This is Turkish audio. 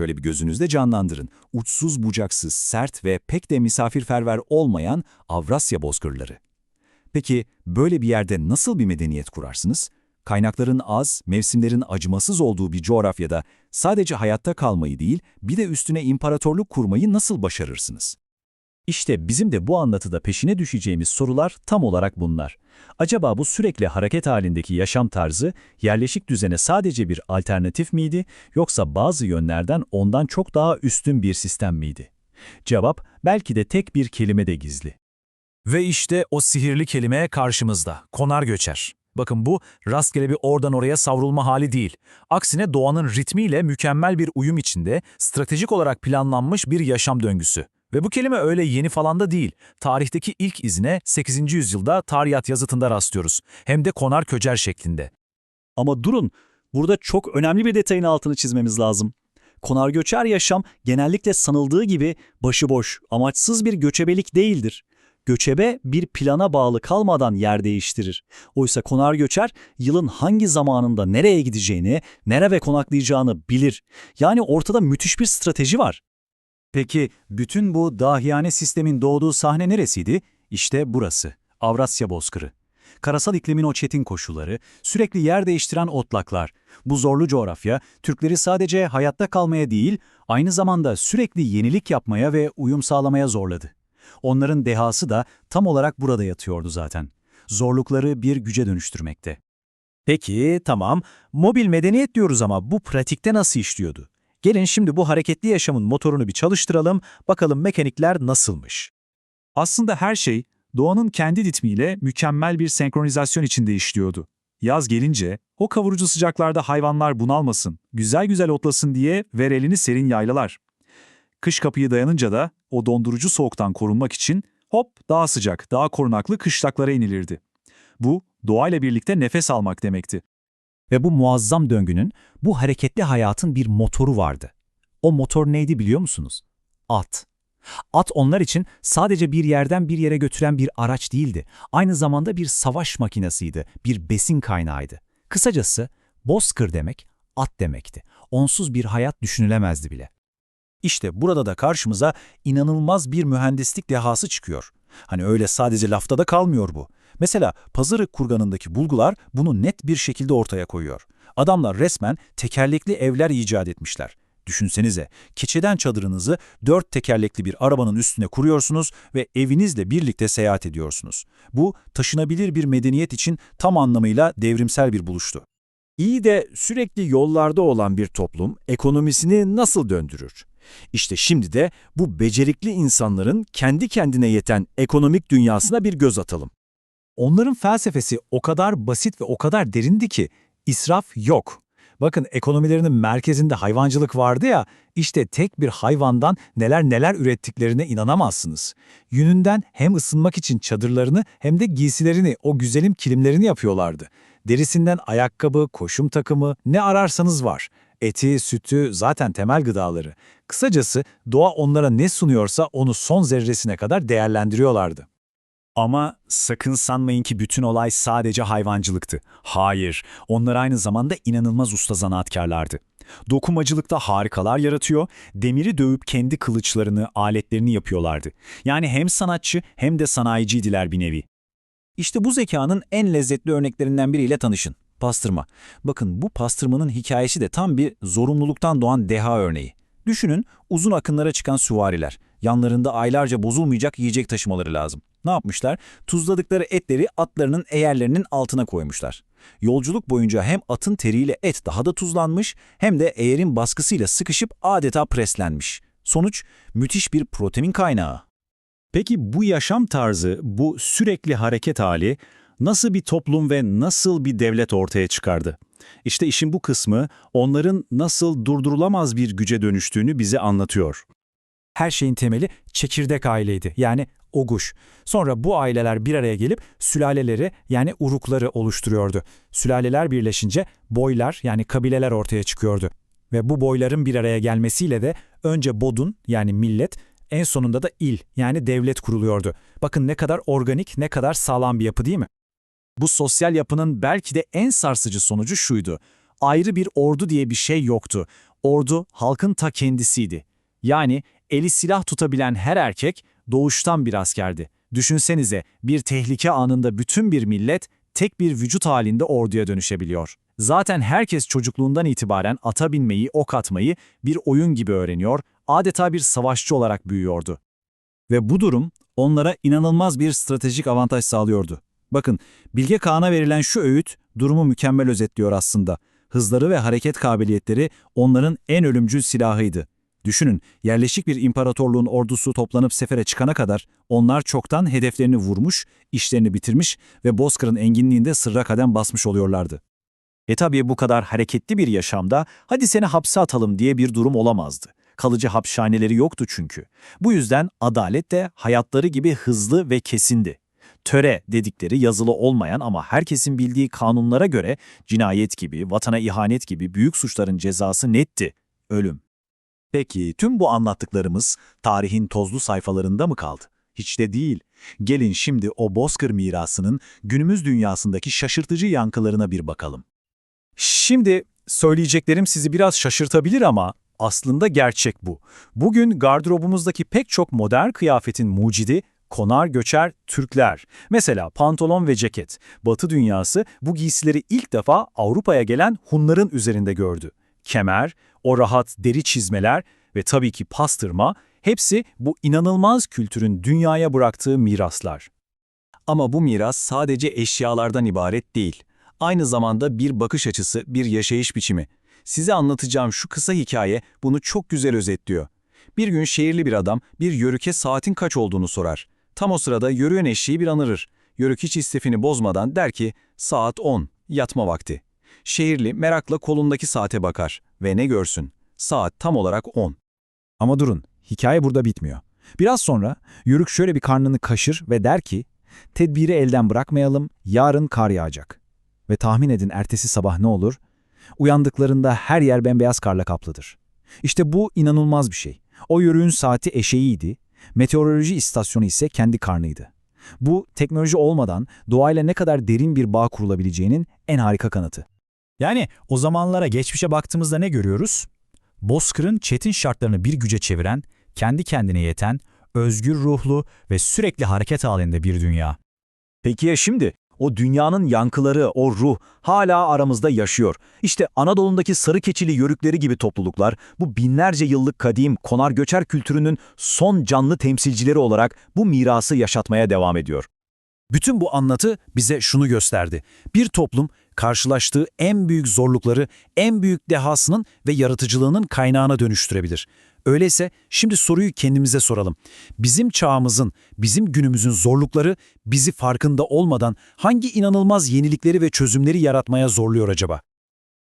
Şöyle bir gözünüzde canlandırın. Uçsuz bucaksız, sert ve pek de misafirperver olmayan Avrasya bozkırları. Peki böyle bir yerde nasıl bir medeniyet kurarsınız? Kaynakların az, mevsimlerin acımasız olduğu bir coğrafyada sadece hayatta kalmayı değil, bir de üstüne imparatorluk kurmayı nasıl başarırsınız? İşte bizim de bu anlatıda peşine düşeceğimiz sorular tam olarak bunlar. Acaba bu sürekli hareket halindeki yaşam tarzı yerleşik düzene sadece bir alternatif miydi yoksa bazı yönlerden ondan çok daha üstün bir sistem miydi? Cevap belki de tek bir kelimede gizli. Ve işte o sihirli kelime karşımızda, konar göçer. Bakın bu rastgele bir oradan oraya savrulma hali değil. Aksine doğanın ritmiyle mükemmel bir uyum içinde stratejik olarak planlanmış bir yaşam döngüsü. Ve bu kelime öyle yeni falan da değil. Tarihteki ilk izine 8. yüzyılda Tariyat yazıtında rastlıyoruz. Hem de konar köcer şeklinde. Ama durun, burada çok önemli bir detayın altını çizmemiz lazım. Konar göçer yaşam genellikle sanıldığı gibi başıboş, amaçsız bir göçebelik değildir. Göçebe bir plana bağlı kalmadan yer değiştirir. Oysa konar göçer yılın hangi zamanında nereye gideceğini, nerede konaklayacağını bilir. Yani ortada müthiş bir strateji var. Peki bütün bu dahiyane sistemin doğduğu sahne neresiydi? İşte burası, Avrasya Bozkırı. Karasal iklimin o çetin koşulları, sürekli yer değiştiren otlaklar. Bu zorlu coğrafya, Türkleri sadece hayatta kalmaya değil, aynı zamanda sürekli yenilik yapmaya ve uyum sağlamaya zorladı. Onların dehası da tam olarak burada yatıyordu zaten. Zorlukları bir güce dönüştürmekte. Peki, tamam. Mobil medeniyet diyoruz ama bu pratikte nasıl işliyordu? Gelin şimdi bu hareketli yaşamın motorunu bir çalıştıralım, bakalım mekanikler nasılmış. Aslında her şey doğanın kendi ritmiyle mükemmel bir senkronizasyon içinde işliyordu. Yaz gelince o kavurucu sıcaklarda hayvanlar bunalmasın, güzel güzel otlasın diye ver elini serin yaylalar. Kış kapıyı dayanınca da o dondurucu soğuktan korunmak için hop daha sıcak, daha korunaklı kışlaklara inilirdi. Bu doğayla birlikte nefes almak demekti. Ve bu muazzam döngünün, bu hareketli hayatın bir motoru vardı. O motor neydi biliyor musunuz? At. At onlar için sadece bir yerden bir yere götüren bir araç değildi. Aynı zamanda bir savaş makinesiydi, bir besin kaynağıydı. Kısacası bozkır demek, at demekti. Onsuz bir hayat düşünülemezdi bile. İşte burada da karşımıza inanılmaz bir mühendislik dehası çıkıyor. Hani öyle sadece lafta da kalmıyor bu. Mesela Pazarık kurganındaki bulgular bunu net bir şekilde ortaya koyuyor. Adamlar resmen tekerlekli evler icat etmişler. Düşünsenize, keçeden çadırınızı dört tekerlekli bir arabanın üstüne kuruyorsunuz ve evinizle birlikte seyahat ediyorsunuz. Bu, taşınabilir bir medeniyet için tam anlamıyla devrimsel bir buluştu. İyi de sürekli yollarda olan bir toplum ekonomisini nasıl döndürür? İşte şimdi de bu becerikli insanların kendi kendine yeten ekonomik dünyasına bir göz atalım. Onların felsefesi o kadar basit ve o kadar derindi ki israf yok. Bakın ekonomilerinin merkezinde hayvancılık vardı ya, işte tek bir hayvandan neler neler ürettiklerine inanamazsınız. Yününden hem ısınmak için çadırlarını hem de giysilerini, o güzelim kilimlerini yapıyorlardı. Derisinden ayakkabı, koşum takımı ne ararsanız var. Eti, sütü zaten temel gıdaları. Kısacası doğa onlara ne sunuyorsa onu son zerresine kadar değerlendiriyorlardı. Ama sakın sanmayın ki bütün olay sadece hayvancılıktı. Hayır, onlar aynı zamanda inanılmaz usta zanaatkarlardı. Dokumacılıkta harikalar yaratıyor, demiri dövüp kendi kılıçlarını, aletlerini yapıyorlardı. Yani hem sanatçı hem de sanayiciydiler bir nevi. İşte bu zekanın en lezzetli örneklerinden biriyle tanışın. Pastırma. Bakın bu pastırmanın hikayesi de tam bir zorunluluktan doğan deha örneği. Düşünün uzun akınlara çıkan süvariler. Yanlarında aylarca bozulmayacak yiyecek taşımaları lazım. Ne yapmışlar? Tuzladıkları etleri atlarının eğerlerinin altına koymuşlar. Yolculuk boyunca hem atın teriyle et daha da tuzlanmış hem de eğerin baskısıyla sıkışıp adeta preslenmiş. Sonuç müthiş bir protein kaynağı. Peki bu yaşam tarzı, bu sürekli hareket hali nasıl bir toplum ve nasıl bir devlet ortaya çıkardı? İşte işin bu kısmı onların nasıl durdurulamaz bir güce dönüştüğünü bize anlatıyor. Her şeyin temeli çekirdek aileydi. Yani oguş. Sonra bu aileler bir araya gelip sülaleleri yani urukları oluşturuyordu. Sülaleler birleşince boylar yani kabileler ortaya çıkıyordu. Ve bu boyların bir araya gelmesiyle de önce bodun yani millet, en sonunda da il yani devlet kuruluyordu. Bakın ne kadar organik, ne kadar sağlam bir yapı değil mi? Bu sosyal yapının belki de en sarsıcı sonucu şuydu. Ayrı bir ordu diye bir şey yoktu. Ordu halkın ta kendisiydi. Yani eli silah tutabilen her erkek doğuştan bir askerdi. Düşünsenize bir tehlike anında bütün bir millet tek bir vücut halinde orduya dönüşebiliyor. Zaten herkes çocukluğundan itibaren ata binmeyi, ok atmayı bir oyun gibi öğreniyor, adeta bir savaşçı olarak büyüyordu. Ve bu durum onlara inanılmaz bir stratejik avantaj sağlıyordu. Bakın, Bilge Kağan'a verilen şu öğüt durumu mükemmel özetliyor aslında. Hızları ve hareket kabiliyetleri onların en ölümcül silahıydı. Düşünün, yerleşik bir imparatorluğun ordusu toplanıp sefere çıkana kadar onlar çoktan hedeflerini vurmuş, işlerini bitirmiş ve Bozkır'ın enginliğinde sırra kadem basmış oluyorlardı. E tabii bu kadar hareketli bir yaşamda hadi seni hapse atalım diye bir durum olamazdı. Kalıcı hapishaneleri yoktu çünkü. Bu yüzden adalet de hayatları gibi hızlı ve kesindi. Töre dedikleri yazılı olmayan ama herkesin bildiği kanunlara göre cinayet gibi, vatana ihanet gibi büyük suçların cezası netti. Ölüm. Peki tüm bu anlattıklarımız tarihin tozlu sayfalarında mı kaldı? Hiç de değil. Gelin şimdi o Bozkır mirasının günümüz dünyasındaki şaşırtıcı yankılarına bir bakalım. Şimdi söyleyeceklerim sizi biraz şaşırtabilir ama aslında gerçek bu. Bugün gardırobumuzdaki pek çok modern kıyafetin mucidi konar göçer Türkler. Mesela pantolon ve ceket. Batı dünyası bu giysileri ilk defa Avrupa'ya gelen Hunların üzerinde gördü. Kemer, o rahat deri çizmeler ve tabii ki pastırma hepsi bu inanılmaz kültürün dünyaya bıraktığı miraslar. Ama bu miras sadece eşyalardan ibaret değil. Aynı zamanda bir bakış açısı, bir yaşayış biçimi. Size anlatacağım şu kısa hikaye bunu çok güzel özetliyor. Bir gün şehirli bir adam bir yörüke saatin kaç olduğunu sorar. Tam o sırada yörüğün eşeği bir anırır. Yörük hiç istifini bozmadan der ki saat 10, yatma vakti. Şehirli merakla kolundaki saate bakar ve ne görsün? Saat tam olarak 10. Ama durun, hikaye burada bitmiyor. Biraz sonra Yörük şöyle bir karnını kaşır ve der ki, tedbiri elden bırakmayalım, yarın kar yağacak. Ve tahmin edin ertesi sabah ne olur? Uyandıklarında her yer bembeyaz karla kaplıdır. İşte bu inanılmaz bir şey. O yörüğün saati eşeğiydi, meteoroloji istasyonu ise kendi karnıydı. Bu teknoloji olmadan doğayla ne kadar derin bir bağ kurulabileceğinin en harika kanıtı. Yani o zamanlara geçmişe baktığımızda ne görüyoruz? Bozkır'ın çetin şartlarını bir güce çeviren, kendi kendine yeten, özgür ruhlu ve sürekli hareket halinde bir dünya. Peki ya şimdi? O dünyanın yankıları, o ruh hala aramızda yaşıyor. İşte Anadolu'ndaki sarı keçili yörükleri gibi topluluklar bu binlerce yıllık kadim konar göçer kültürünün son canlı temsilcileri olarak bu mirası yaşatmaya devam ediyor. Bütün bu anlatı bize şunu gösterdi. Bir toplum karşılaştığı en büyük zorlukları en büyük dehasının ve yaratıcılığının kaynağına dönüştürebilir. Öyleyse şimdi soruyu kendimize soralım. Bizim çağımızın, bizim günümüzün zorlukları bizi farkında olmadan hangi inanılmaz yenilikleri ve çözümleri yaratmaya zorluyor acaba?